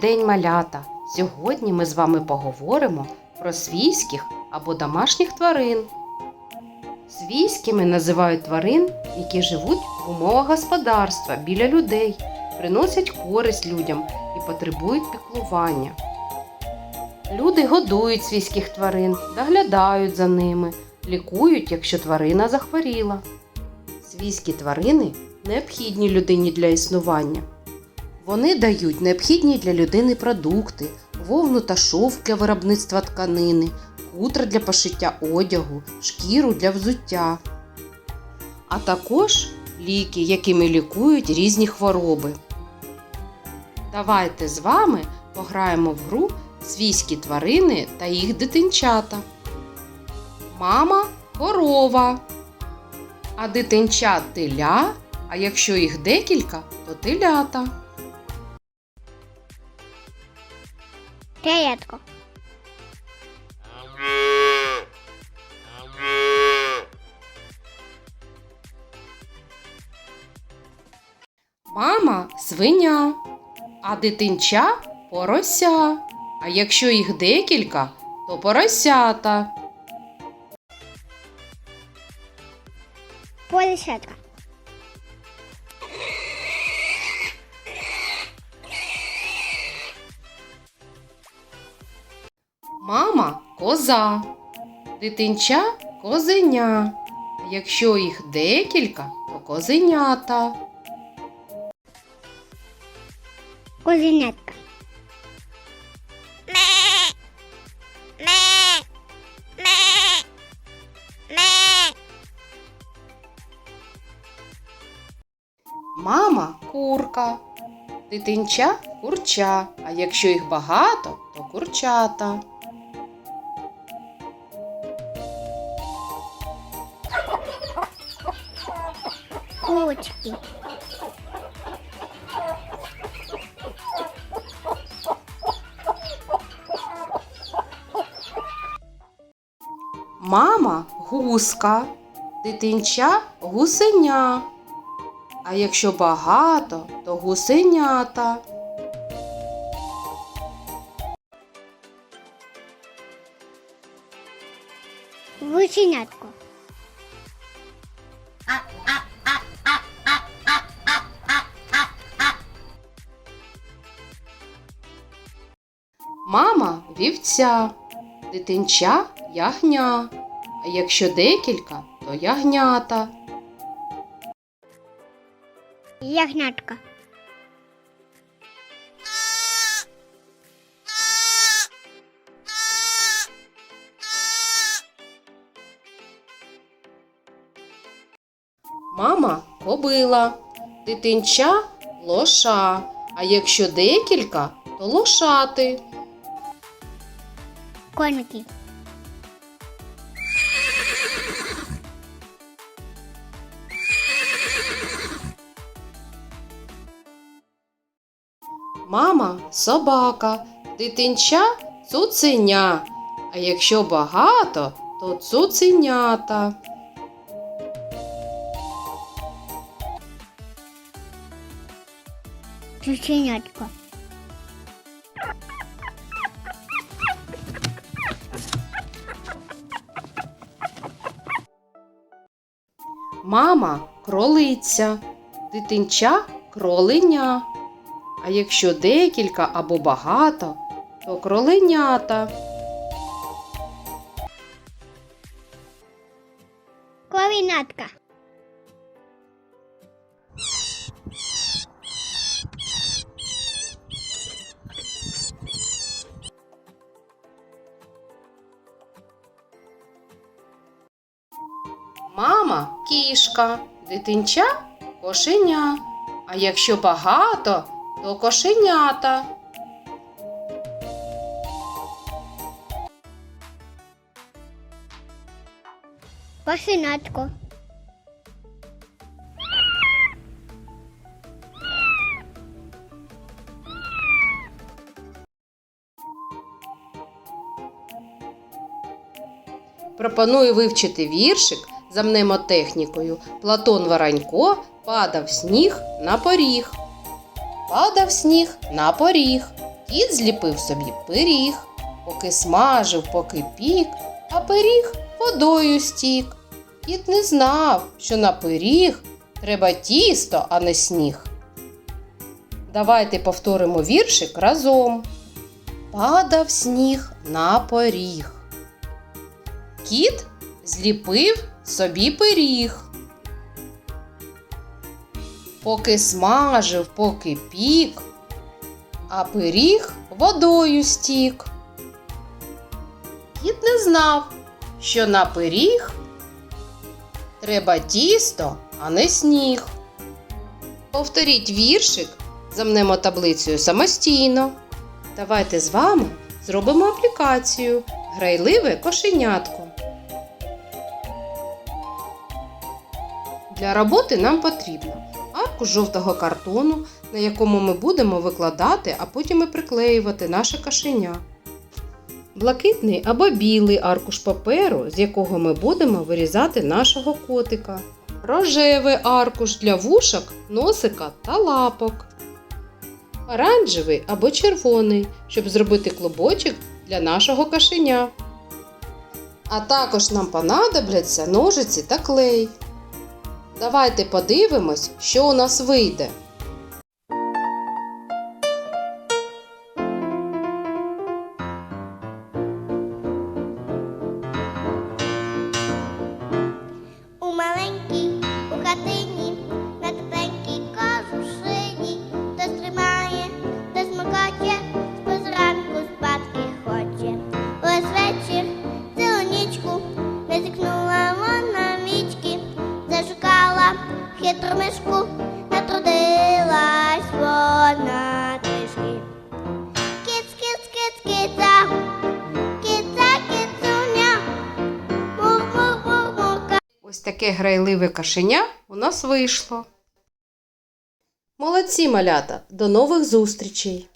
день, малята! Сьогодні ми з вами поговоримо про свійських або домашніх тварин. Свійськими називають тварин, які живуть в умовах господарства біля людей, приносять користь людям і потребують піклування. Люди годують свійських тварин, доглядають за ними, лікують, якщо тварина захворіла. Свійські тварини необхідні людині для існування. Вони дають необхідні для людини продукти, вовну та шовк для виробництва тканини, хутра для пошиття одягу, шкіру для взуття, а також ліки, якими лікують різні хвороби. Давайте з вами пограємо в гру свійські тварини та їх дитинчата. Мама корова, а дитинчат теля, а якщо їх декілька, то телята. Теятко. Мама свиня, а дитинча порося. А якщо їх декілька, то поросята. Поросятка. Мама коза, дитинча козеня. Якщо їх декілька, то козенята. Козенятка. Мама курка, дитинча курча. А якщо їх багато, то курчата. Курочки. Мама гуска, дитинча гусеня. А якщо багато, то гусенята. Гусенятко. Вівця, дитинча ягня. А якщо декілька, то ягнята. Ягнятка. Мама кобила, дитинча лоша. А якщо декілька, то лошати. Коники. Мама собака, дитинча цуценя. А якщо багато, то цуценята. Цуценятко. Мама кролиця, дитинча кроленя. А якщо декілька або багато, то кроленята. Ковінатка. Кішка, дитинча кошеня. А якщо багато, то кошенята. Кошенятко. Пропоную вивчити віршик за мнемотехнікою. Платон Воронько падав сніг на поріг. Падав сніг на поріг. Кіт зліпив собі пиріг, поки смажив, поки пік, а пиріг водою стік. Кіт не знав, що на пиріг треба тісто, а не сніг. Давайте повторимо віршик разом. Падав сніг на поріг. Кіт зліпив собі пиріг. Поки смажив, поки пік, а пиріг водою стік. Кіт не знав, що на пиріг треба тісто, а не сніг. Повторіть віршик, замнемо таблицею самостійно. Давайте з вами зробимо аплікацію Грайливе кошенятко. Для роботи нам потрібно аркуш жовтого картону, на якому ми будемо викладати, а потім і приклеювати наше кошеня. Блакитний або білий аркуш паперу, з якого ми будемо вирізати нашого котика. Рожевий аркуш для вушок, носика та лапок. Оранжевий або червоний, щоб зробити клубочок для нашого кошеня. А також нам понадобляться ножиці та клей. Давайте подивимось, що у нас вийде. Таке грайливе кашеня у нас вийшло. Молодці, малята! До нових зустрічей!